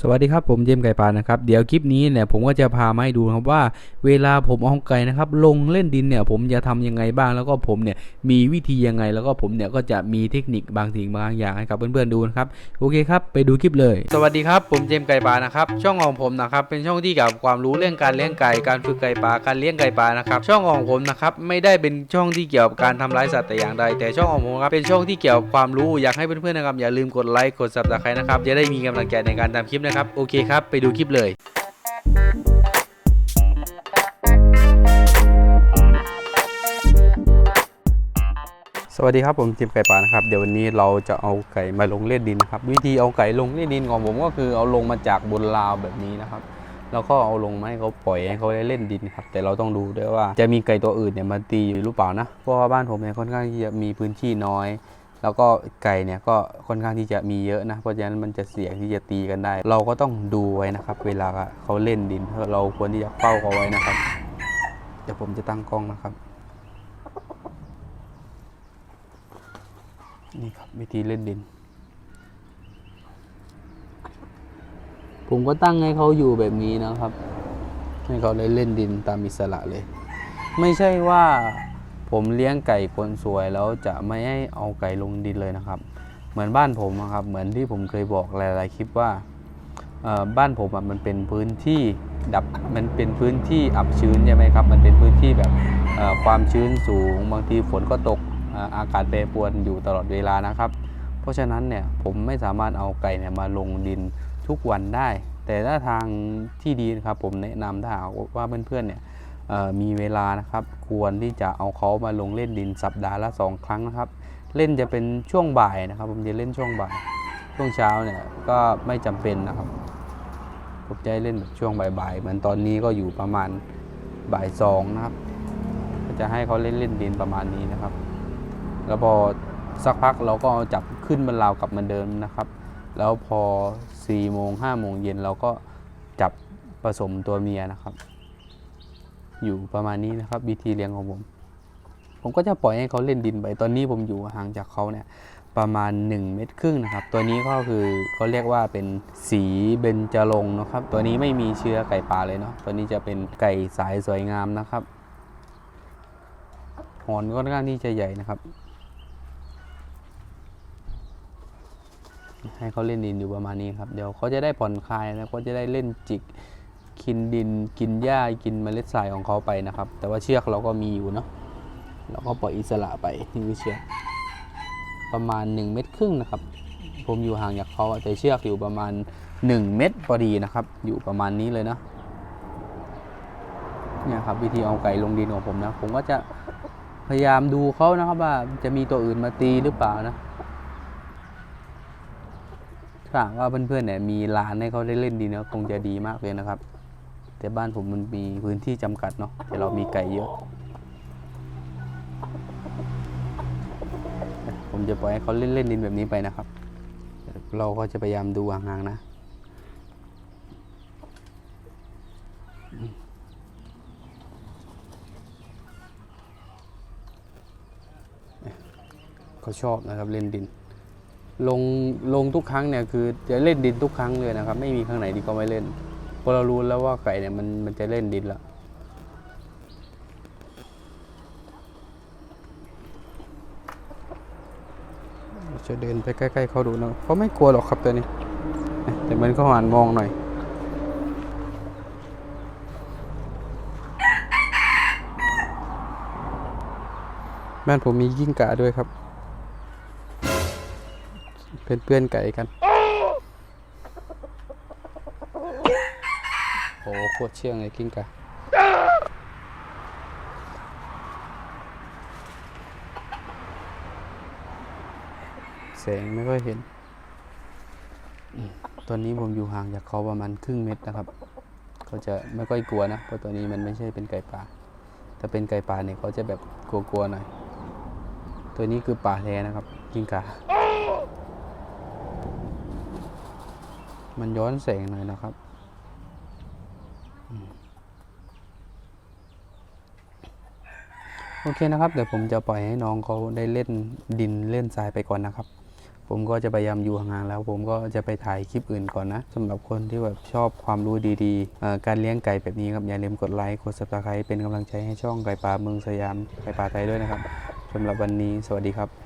สวัสดีครับผมเจมไก่ปานนะครับเดี๋ยวคลิปนี้เนี่ยผมก็จะพามาให้ดูครับว่า เวลาผมเอาไก่นะครับลงเล่นดินเนี่ยผมจะทำยังไงบ้างแล้วก็ผมเนี่ยมีวิธียังไงแล้วก็ผมเนี่ยก็จะมีเทคนิคบางสิ่งบางอย่างให้กับเพื่อนๆดูนะครับโอเคครับไปดูคลิปเลย สวัสดีครับผมเจมไก่ปานะครับช่องของผมนะครับเป็นช่องที่เกี่ยวกับความรู้เรื่องการเลี้ยงไก่การฝึกไก่ป่าการเลี้ยงไก่ป่านะครับช่องของผมนะครับไม่ได้เป็นช่องที่เกี่ยวกับการทำร้ายสัตว์แต่อย่างใด แต่ช่องของผมครับเป็นช่องที่เกี่ยวกับความรู้อยากให้เพื่อนๆนะครับอย่าลืมกดไลค์กด subscribe นะครับจะได้มีกำลังใจในการทำคลิปนะครับ โอเคครับ ไปดูคลิปเลยสวัสดีครับผมจิมไก่ป่านะครับเดี๋ยววันนี้เราจะเอาไก่มาลงเล่นดินนะครับ วิธีเอาไก่ลงเล่นดินของผมก็คือเอาลงมาจากบนราวแบบนี้นะครับ แล้วก็เอาลงมาให้เขาปล่อยให้เขาได้เล่นดินครับ แต่เราต้องดูด้วยว่าจะมีไก่ตัวอื่นเนี่ยมาตีอยู่หรือเปล่านะเพราะว่าบ้านผมเนี่ยค่อนข้างที่จะมีพื้นที่น้อย แล้วก็ไก่เนี่ยก็ค่อนข้างที่จะมีเยอะนะเพราะฉะนั้นมันจะเสี่ยงที่จะตีกันได้ เราก็ต้องดูไว้นะครับ เวลาเขาเล่นดินเราควรที่จะเฝ้าเขาไว้นะครับเดี๋ยวผมจะตั้งกล้องนะครับ นี่ครับวิธีเล่นดิน ผมก็ตั้งให้เขาอยู่แบบนี้นะครับ ให้เขาได้เล่นดินตามอิสระเลย ไม่ใช่ว่า ผมเลี้ยงไก่คนสวยแล้วจะไม่ให้เอาไก่ลงดินเลยนะครับ เหมือนบ้านผมอะครับ เหมือนที่ผมเคยบอกหลาย ๆ คลิปว่าบ้านผมมันเป็นพื้นที่ดับมันเป็นพื้นที่อับชื้นใช่ไหมครับ มันเป็นพื้นที่แบบความชื้นสูง บางทีฝนก็ตกอากาศแปรปรวนอยู่ตลอดเวลานะครับ เพราะฉะนั้นเนี่ยผมไม่สามารถเอาไก่เนี่ยมาลงดินทุกวันได้ แต่ถ้าทางที่ดีนะครับผมแนะนำถ้าว่าเพื่อนๆเนี่ย มีเวลานะครับ ควรที่จะเอาเขามาลงเล่นดินสัปดาห์ละสองครั้งนะครับ เล่นจะเป็นช่วงบ่ายนะครับ ผมจะเล่นช่วงบ่าย ช่วงเช้าเนี่ยก็ไม่จำเป็นนะครับผมจะให้เล่นแบบช่วงบ่ายๆเหมือนตอนนี้ก็อยู่ประมาณบ่ายสองนะครับ ก็จะให้เขาเล่นเล่นดินประมาณนี้นะครับ แล้วพอสักพักเราก็เอาจับขึ้นบนราวกลับมาเดิมนะครับ แล้วพอ4ี่โมงห้าโมงเย็นเราก็จับผสมตัวเมียนะครับ อยู่ประมาณนี้นะครับวิธีเลี้ยงของผม ผมก็จะปล่อยให้เขาเล่นดินไป ตอนนี้ผมอยู่ห่างจากเขาเนี่ยประมาณ 1 เมตรครึ่งนะครับ ตัวนี้ก็คือเขาเรียกว่าเป็นสีเบญจรงนะครับ ตัวนี้ไม่มีเชื้อไก่ป่าเลยเนาะตัวนี้จะเป็นไก่สายสวยงามนะครับหอนก็ค่อนข้างที่จะใหญ่นะครับ ให้เขาเล่นดินอยู่ประมาณนี้ครับ เดี๋ยวเขาจะได้ผ่อนคลายแล้วก็จะได้เล่นจิก กินดินกินหญ้ากินเมล็ดทรายของเขาไปนะครับ แต่ว่าเชือกเราก็มีอยู่เนาะเราก็ปล่อยอิสระไปนี่คือเชือกประมาณ 1 เมตรครึ่งนะครับ ผมอยู่ห่างจากเขาอะแต่เชือกอยู่ประมาณ 1 เมตรพอดีนะครับ อยู่ประมาณนี้เลยนะเนี่ยครับวิธีเอาไก่ลงดินของผมนะ ผมก็จะพยายามดูเขานะครับว่าจะมีตัวอื่นมาตีหรือเปล่านะถ้าหากว่าเพื่อนๆเนี่ยมีลานให้เขาได้เล่นดินก็คงจะดีมากเลยนะครับ แต่บ้านผมมันมีพื้นที่จำกัดเนาะแต่เรามีไก่เยอะ ผมจะปล่อยให้เขาเล่นเล่นดินแบบนี้ไปนะครับ เราก็จะพยายามดูห่างๆนะเขาชอบนะครับเล่นดิน ลงลงทุกครั้งเนี่ยคือจะเล่นดินทุกครั้งเลยนะครับ ไม่มีครั้งไหนที่เขาไม่เล่น ราะเรารู้แล้วว่าไก่เนี่ยมันมันจะเล่นดินแล้วจะเดินไปใกล้ๆเขาดูนะเขาไม่กลัวหรอกครับตัวนี้ แต่มันก็หันมองหน่อย บ้านผมมีกิ้งก่าด้วยครับ เป็นเพื่อนไก่กัน โอ้โคตรเชื่องเลยกิ้งก่าแสงไม่ค่อยเห็น ตอนนี้ผมอยู่ห่างจากเขาประมาณครึ่งเมตรนะครับ เขาจะไม่ค่อยกลัวนะ เพราะตัวนี้มันไม่ใช่เป็นไก่ป่า ถ้าเป็นไก่ป่าเนี่ยเขาจะแบบกลัวๆหน่อย ตัวนี้คือป่าแท้นะครับ กิ้งก่ามันย้อนแสงหน่อยนะครับ โอเคนะครับ เดี๋ยวผมจะปล่อยให้น้องเขาได้เล่นดินเล่นทรายไปก่อนนะครับ ผมก็จะพยายามอยู่ห่างๆแล้ว ผมก็จะไปถ่ายคลิปอื่นก่อนนะสำหรับคนที่แบบชอบความรู้ดีๆ การเลี้ยงไก่แบบนี้ครับ อย่าลืมกดไลค์ กด subscribe เป็นกำลังใจให้ช่องไก่ป่าเมืองสยามไก่ป่าไทยด้วยนะครับสำหรับวันนี้สวัสดีครับ